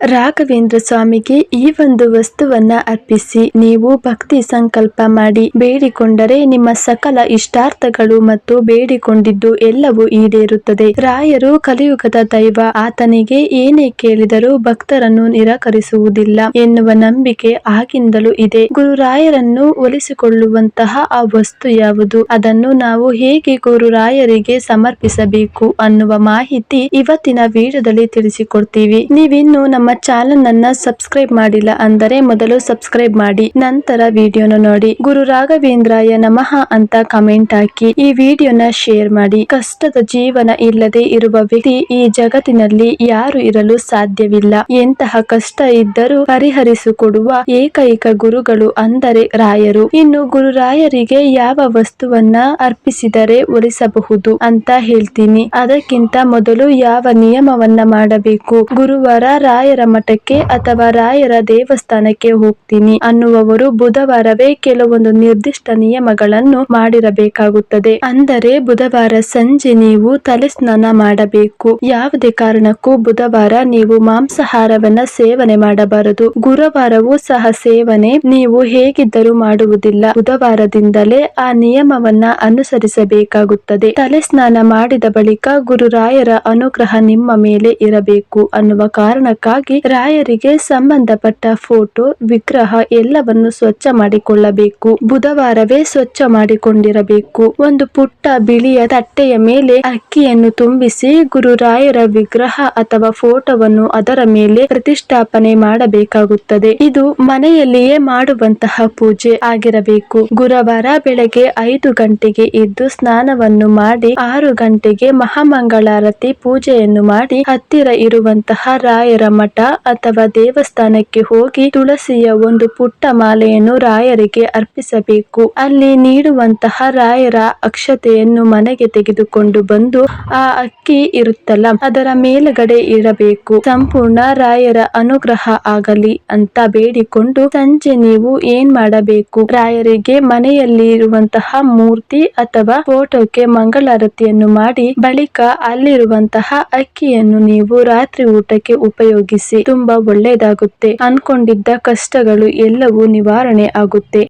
ರಾಘವೇಂದ್ರ ಸ್ವಾಮಿಗೆ ಈ ಒಂದು ವಸ್ತುವನ್ನ ಅರ್ಪಿಸಿ ನೀವು ಭಕ್ತಿ ಸಂಕಲ್ಪ ಮಾಡಿ ಬೇಡಿಕೊಂಡರೆ ನಿಮ್ಮ ಸಕಲ ಇಷ್ಟಾರ್ಥಗಳು ಮತ್ತು ಬೇಡಿಕೊಂಡಿದ್ದು ಎಲ್ಲವೂ ಈಡೇರುತ್ತದೆ. ರಾಯರು ಕಲಿಯುಗದ ದೈವ, ಆತನಿಗೆ ಏನೇ ಕೇಳಿದರೂ ಭಕ್ತರನ್ನು ನಿರಾಕರಿಸುವುದಿಲ್ಲ ಎನ್ನುವ ನಂಬಿಕೆ ಆಗಿಂದಲೂ ಇದೆ. ಗುರುರಾಯರನ್ನು ಒಲಿಸಿಕೊಳ್ಳುವಂತಹ ಆ ವಸ್ತು ಯಾವುದು? ಅದನ್ನು ನಾವು ಹೇಗೆ ಗುರುರಾಯರಿಗೆ ಸಮರ್ಪಿಸಬೇಕು ಅನ್ನುವ ಮಾಹಿತಿ ಇವತ್ತಿನ ವಿಡಿಯೋದಲ್ಲಿ ತಿಳಿಸಿಕೊಡ್ತೀವಿ. ನೀವಿನ್ನು ನಮ್ಮ ಚಾನೆಲ್ ಅನ್ನ ಸಬ್ಸ್ಕ್ರೈಬ್ ಮಾಡಿಲ್ಲ ಅಂದರೆ ಮೊದಲು ಸಬ್ಸ್ಕ್ರೈಬ್ ಮಾಡಿ, ನಂತರ ವಿಡಿಯೋನ ನೋಡಿ. ಗುರು ರಾಘವೇಂದ್ರಾಯ ನಮಃ ಅಂತ ಕಮೆಂಟ್ ಹಾಕಿ, ಈ ವಿಡಿಯೋನ ಶೇರ್ ಮಾಡಿ. ಕಷ್ಟದ ಜೀವನ ಇಲ್ಲದೆ ಇರುವ ವ್ಯಕ್ತಿ ಈ ಜಗತ್ತಿನಲ್ಲಿ ಯಾರು ಇರಲು ಸಾಧ್ಯವಿಲ್ಲ. ಎಂತಹ ಕಷ್ಟ ಇದ್ದರೂ ಪರಿಹರಿಸಿಕೊಡುವ ಏಕೈಕ ಗುರುಗಳು ಅಂದರೆ ರಾಯರು. ಇನ್ನು ಗುರುರಾಯರಿಗೆ ಯಾವ ವಸ್ತುವನ್ನ ಅರ್ಪಿಸಿದರೆ ಒಲಿಸಬಹುದು ಅಂತ ಹೇಳ್ತೀನಿ. ಅದಕ್ಕಿಂತ ಮೊದಲು ಯಾವ ನಿಯಮವನ್ನ ಮಾಡಬೇಕು? ಗುರುವಾರ ರಾಯರ ಮಠಕ್ಕೆ ಅಥವಾ ರಾಯರ ದೇವಸ್ಥಾನಕ್ಕೆ ಹೋಗ್ತೀನಿ ಅನ್ನುವವರು ಬುಧವಾರವೇ ಕೆಲವೊಂದು ನಿರ್ದಿಷ್ಟ ನಿಯಮಗಳನ್ನು ಮಾಡಿರಬೇಕಾಗುತ್ತದೆ. ಅಂದರೆ ಬುಧವಾರ ಸಂಜೆ ನೀವು ತಲೆ ಸ್ನಾನ ಮಾಡಬೇಕು. ಯಾವುದೇ ಕಾರಣಕ್ಕೂ ಬುಧವಾರ ನೀವು ಮಾಂಸಾಹಾರವನ್ನ ಸೇವನೆ ಮಾಡಬಾರದು. ಗುರುವಾರವೂ ಸಹ ಸೇವನೆ ನೀವು ಹೇಗಿದ್ದರೂ ಮಾಡುವುದಿಲ್ಲ. ಬುಧವಾರದಿಂದಲೇ ಆ ನಿಯಮವನ್ನ ಅನುಸರಿಸಬೇಕಾಗುತ್ತದೆ. ತಲೆ ಸ್ನಾನ ಮಾಡಿದ ಬಳಿಕ ಗುರುರಾಯರ ಅನುಗ್ರಹ ನಿಮ್ಮ ಮೇಲೆ ಇರಬೇಕು ಅನ್ನುವ ಕಾರಣಕ್ಕಾಗಿ ರಾಯರಿಗೆ ಸಂಬಂಧಪಟ್ಟ ಫೋಟೋ, ವಿಗ್ರಹ ಎಲ್ಲವನ್ನು ಸ್ವಚ್ಛ ಮಾಡಿಕೊಳ್ಳಬೇಕು. ಬುಧವಾರವೇ ಸ್ವಚ್ಛ ಮಾಡಿಕೊಂಡಿರಬೇಕು. ಒಂದು ಪುಟ್ಟ ಬಿಳಿಯ ತಟ್ಟೆಯ ಮೇಲೆ ಅಕ್ಕಿಯನ್ನು ತುಂಬಿಸಿ ಗುರುರಾಯರ ವಿಗ್ರಹ ಅಥವಾ ಫೋಟೋವನ್ನು ಅದರ ಮೇಲೆ ಪ್ರತಿಷ್ಠಾಪನೆ ಮಾಡಬೇಕಾಗುತ್ತದೆ. ಇದು ಮನೆಯಲ್ಲಿಯೇ ಮಾಡುವಂತಹ ಪೂಜೆ ಆಗಿರಬೇಕು. ಗುರುವಾರ ಬೆಳಗ್ಗೆ ಐದು ಗಂಟೆಗೆ ಇದ್ದು ಸ್ನಾನವನ್ನು ಮಾಡಿ ಆರು ಗಂಟೆಗೆ ಮಹಾಮಂಗಳಾರತಿ ಪೂಜೆಯನ್ನು ಮಾಡಿ ಹತ್ತಿರ ಇರುವಂತಹ ರಾಯರ ಮಠ ಅಥವಾ ದೇವಸ್ಥಾನಕ್ಕೆ ಹೋಗಿ ತುಳಸಿಯ ಒಂದು ಪುಟ್ಟ ಮಾಲೆಯನ್ನು ರಾಯರಿಗೆ ಅರ್ಪಿಸಬೇಕು. ಅಲ್ಲಿ ನೀಡುವಂತಹ ರಾಯರ ಅಕ್ಷತೆಯನ್ನು ಮನೆಗೆ ತೆಗೆದುಕೊಂಡು ಬಂದು ಆ ಅಕ್ಕಿ ಇರುತ್ತಲ್ಲ, ಅದರ ಮೇಲುಗಡೆ ಇಡಬೇಕು. ಸಂಪೂರ್ಣ ರಾಯರ ಅನುಗ್ರಹ ಆಗಲಿ ಅಂತ ಬೇಡಿಕೊಂಡು ಸಂಜೆ ನೀವು ಏನ್ ಮಾಡಬೇಕು? ರಾಯರಿಗೆ ಮನೆಯಲ್ಲಿ ಇರುವಂತಹ ಮೂರ್ತಿ ಅಥವಾ ಫೋಟೋಕ್ಕೆ ಮಂಗಳಾರತಿಯನ್ನು ಮಾಡಿ, ಬಳಿಕ ಅಲ್ಲಿರುವಂತಹ ಅಕ್ಕಿಯನ್ನು ನೀವು ರಾತ್ರಿ ಊಟಕ್ಕೆ ಉಪಯೋಗಿಸಿ ತುಂಬಾ ಒಳ್ಳೆಯದಾಗುತ್ತೆ. ಅನ್ಕೊಂಡಿದ್ದ ಕಷ್ಟಗಳು ಎಲ್ಲವೂ ನಿವಾರಣೆ ಆಗುತ್ತೆ.